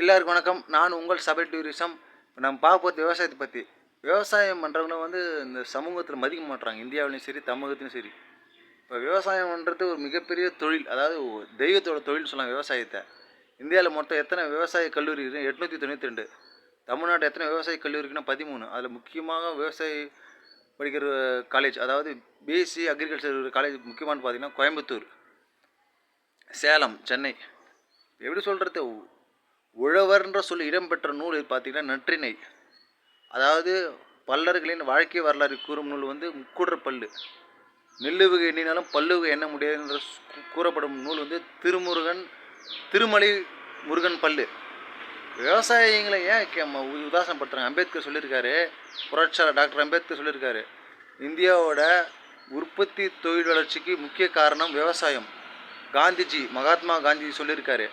எல்லாருக்கும் வணக்கம். நான் உங்கள் சபை டூரிசம். இப்போ நம்ம பார்க்க போகிறது விவசாயத்தை பற்றி விவசாயம் பண்ணுறவங்க வந்து இந்த சமூகத்தில் மதிக்க மாட்றாங்க. இந்தியாவிலையும் சரி தமிழகத்திலும் சரி. இப்போ விவசாயம் பண்ணுறது ஒரு மிகப்பெரிய தொழில். அதாவது தெய்வத்தோட தொழில் சொல்லலாம் விவசாயத்தை. இந்தியாவில் மொத்தம் எத்தனை விவசாய கல்லூரி இருக்குது எட்நூற்றி தொண்ணூற்றி ரெண்டு தமிழ்நாடு எத்தனை விவசாய கல்லூரி இருக்குன்னா பதிமூணு. அதில் முக்கியமாக விவசாய படிக்கிற காலேஜ் அதாவது பிஎஸ்சி அக்ரிகல்ச்சர் காலேஜ் முக்கியமானு பார்த்தீங்கன்னா கோயம்புத்தூர். சேலம் சென்னை. எப்படி சொல்கிறது உழவர்ன்ற சொல்லி இடம்பெற்ற நூல் இது பார்த்தீங்கன்னா நற்றிணை அதாவது பல்லர்களின் வாழ்க்கை வரலாறு கூறும் நூல் வந்து முக்குடர் பல்லு நெல்லுவுகு எண்ணினாலும் பல்லுவுக எண்ண முடியாது என்று கூறப்படும் நூல் வந்து திருமுருகன் திருமலை முருகன் பல்லு. விவசாயிகளை ஏன் கே- ம- உ- உதாசனப்படுத்துறாங்க? அம்பேத்கர் சொல்லியிருக்காரு புரட்சியாளர் டாக்டர் அம்பேத்கர் சொல்லியிருக்காரு இந்தியாவோட உற்பத்தி தொழில் வளர்ச்சிக்கு முக்கிய காரணம் விவசாயம். காந்திஜி மகாத்மா காந்திஜி சொல்லியிருக்காரு.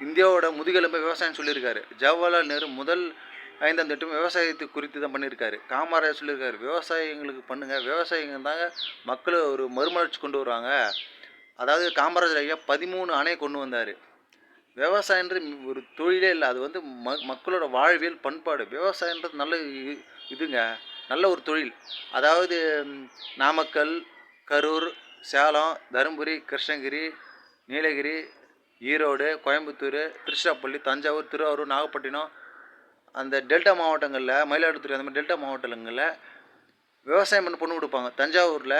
இந்தியாவோட முதுகெலும்பு விவசாயம் சொல்லியிருக்காரு. ஜவஹர்லால் நேரு முதல் ஐந்தாம் திட்டம் விவசாயத்தை குறித்து தான் பண்ணியிருக்காரு. காமராஜர் சொல்லியிருக்காரு விவசாயிங்களுக்கு பண்ணுங்கள் விவசாயிங்க தாங்க மக்களை ஒரு மறுமலர்ச்சி கொண்டு வருவாங்க. அதாவது காமராஜர் ஐயா பதிமூணு அணை கொண்டு வந்தார். விவசாயன்றது ஒரு தொழிலே இல்லை அது வந்து ம மக்களோட வாழ்வியல் பண்பாடு. விவசாயன்றது நல்ல இ- இதுங்க நல்ல ஒரு தொழில். அதாவது நாமக்கல் கரூர் சேலம் தருமபுரி கிருஷ்ணகிரி நீலகிரி ஈரோடு கோயம்புத்தூர் திருச்சிராப்பள்ளி தஞ்சாவூர் திருவாரூர் நாகப்பட்டினம் அந்த டெல்டா மாவட்டங்களில் மயிலாடுதுறை அந்த மாதிரி டெல்டா மாவட்டங்களில் விவசாயம் பண்ண பொண்ணு கொடுப்பாங்க. தஞ்சாவூரில்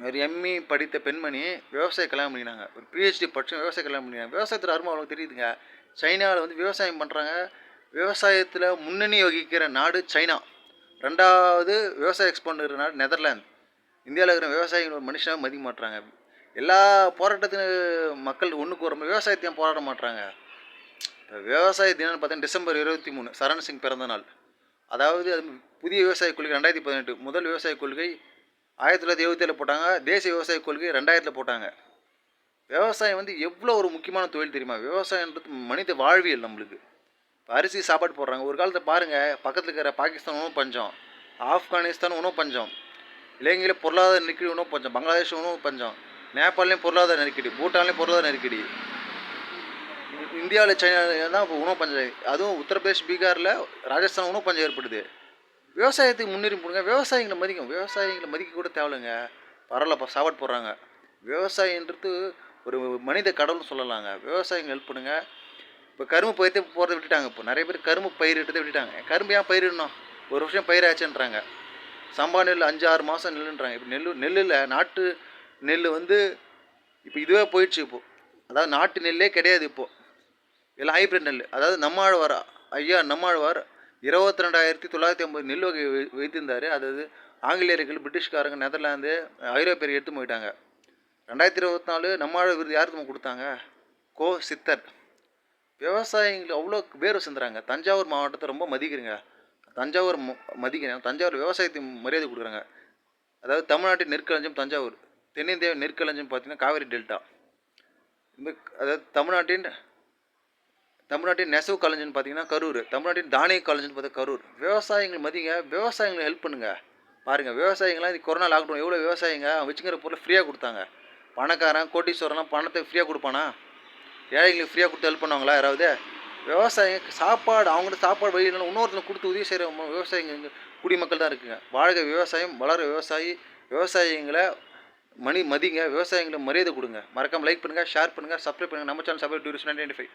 ஒரு எம்இ படித்த பெண்மணி விவசாய கல்யாணம் பண்ணினாங்க ஒரு பிஹெச்டி படிச்சு விவசாய கல்யாணம் பண்ணினாங்க விவசாயத்தில் அருமை அவங்களுக்கு தெரியுதுங்க. சைனாவில் வந்து விவசாயம் பண்ணுறாங்க விவசாயத்தில் முன்னணி வகிக்கிற நாடு சைனா. ரெண்டாவது விவசாய எக்ஸ்போர்ட் இருக்கிற நாடு நெதர்லாந்து. இந்தியாவில் இருக்கிற விவசாயிகள் ஒரு மனுஷனாக மதிக்க மாட்டுறாங்க எல்லா போராட்டத்தின் மக்கள் ஒன்றுக்கு ஒரு விவசாயத்தையும் போராட மாட்டுறாங்க இப்போ விவசாய தினம்னு பார்த்தீங்கன்னா டிசம்பர் இருபத்தி மூணு சரண் சிங் பிறந்த நாள். அதாவது அது புதிய விவசாய கொள்கை ரெண்டாயிரத்தி பதினெட்டு முதல் விவசாய கொள்கை ஆயிரத்தி தொள்ளாயிரத்தி எழுபத்தேழு போட்டாங்க தேசிய விவசாய கொள்கை ரெண்டாயிரத்தில் போட்டாங்க. விவசாயம் வந்து எவ்வளோ ஒரு முக்கியமான தொழில் தெரியுமா? விவசாயன்றது மனித வாழ்வியல் நம்மளுக்கு. இப்போ அரிசி சாப்பாடு போடுறாங்க. ஒரு காலத்தை பாருங்கள் பக்கத்தில் இருக்கிற பாகிஸ்தான் உணவு பஞ்சம் ஆப்கானிஸ்தான் உணவு பஞ்சம் இலங்கையில் பொருளாதார நெருக்கடி உணவு பஞ்சம் பங்களாதேஷ் உணவு பஞ்சம். நேபாளிலையும் பொருளாதார நெருக்கடி பூட்டான்லேயும் பொருளாதார நெருக்கடி. இந்தியாவில் சைனா தான் இப்போ உணவு பஞ்சம் அதுவும் உத்தரப்பிரதேஷ் பீகாரில் ராஜஸ்தான் உணவு பஞ்சம் ஏற்படுது. விவசாயத்துக்கு முன்னுரிமை கொடுங்க விவசாயிகளை மதிக்கும். விவசாயிகளை மதிக்க கூட தேவையில்லைங்க. பரவாயில்ல சாப்பாடு போடுறாங்க. விவசாயன்றது ஒரு மனித கடவுள்னு சொல்லலாங்க. விவசாயிங்க ஹெல்ப் பண்ணுங்க. இப்போ கரும்பு பயிர்த்து போகிறத விட்டுட்டாங்க. இப்போ நிறைய பேர் கரும்பு பயிரிட்டதை விட்டுட்டாங்க. கரும்பு ஏன் பயிரிடணும் ஒரு வருஷம் பயிராச்சுன்றாங்க சம்பா நெல் அஞ்சு ஆறு மாதம் நெல்லுன்றாங்க. இப்போ நெல் நெல்லில் நாட்டு நெல் வந்து இப்போ இதுவே போயிடுச்சு இப்போது அதாவது நாட்டு நெல்லே கிடையாது இப்போது எல்லாம் ஹைப்ரிட் நெல். அதாவது நம்மாழ்வார் ஐயா நம்மாழ்வார் இருபத்தி ரெண்டாயிரத்தி தொள்ளாயிரத்தி ஐம்பது நெல் வகை வை- வைத்திருந்தார். அதாவது ஆங்கிலேயர்கள் பிரிட்டிஷ்காரங்க நெதர்லாந்து ஐரோப்பியர் எடுத்து போயிட்டாங்க. ரெண்டாயிரத்தி இருபத்தி நாலு நம்மாழ்வார் விருது யாருக்கு கொடுத்தாங்க? கோ சித்தர். விவசாயிகள் அவ்வளோ பேர் செஞ்சுறாங்க தஞ்சாவூர் மாவட்டத்தை ரொம்ப மதிக்கிறீங்க. தஞ்சாவூர் மதிக்கிறேன். தஞ்சாவூர் விவசாயத்துக்கு மரியாதை கொடுக்குறாங்க. அதாவது தமிழ்நாட்டின் நெற்களஞ்சியம் தஞ்சாவூர். தென்னிந்திய நெற்களஞ்சியம் பார்த்தீங்கன்னா காவிரி டெல்டா. இந்த அதாவது தமிழ்நாட்டின் தமிழ்நாட்டின் நெசவு காலேஜ்னு பார்த்தீங்கன்னா கரூர். தமிழ்நாட்டின் தானிய காலேஜ்னு பார்த்தா கரூர். விவசாயிகள் மதிங்க விவசாயிகளை ஹெல்ப் பண்ணுங்க. பாருங்கள் விவசாயிகள்லாம் இது கொரோனா லாக்டவுன் எவ்வளோ விவசாயிங்க? அவன் வச்சுக்கிற பொருளை ஃப்ரீயாக கொடுத்தாங்க. பணக்காரன் கோட்டீஸ்வரன்லாம் பணத்தை ஃப்ரீயாக கொடுப்பானா? ஏழைகளுக்கு ஃப்ரீயாக கொடுத்து ஹெல்ப் பண்ணுவாங்களா யாராவது? விவசாயிங்க சாப்பாடு அவங்கள்ட்ட சாப்பாடு வழி இல்லைன்னா இன்னொருத்தனை கொடுத்து உதவி செய்கிற விவசாயிங்க குடிமக்கள் தான் இருக்குங்க. வாழ்க விவசாயம் வளர விவசாயி விவசாயிங்களை மணி மதிங்க விவசாயிங்களை மரியாதை கொடுங்க. மறக்காம லைக் பண்ணுங்கள் ஷேர் பண்ணுங்கள் சப்ஸ்கிரைப் பண்ணுங்கள் நம்ம channel subscribe tourist ninety five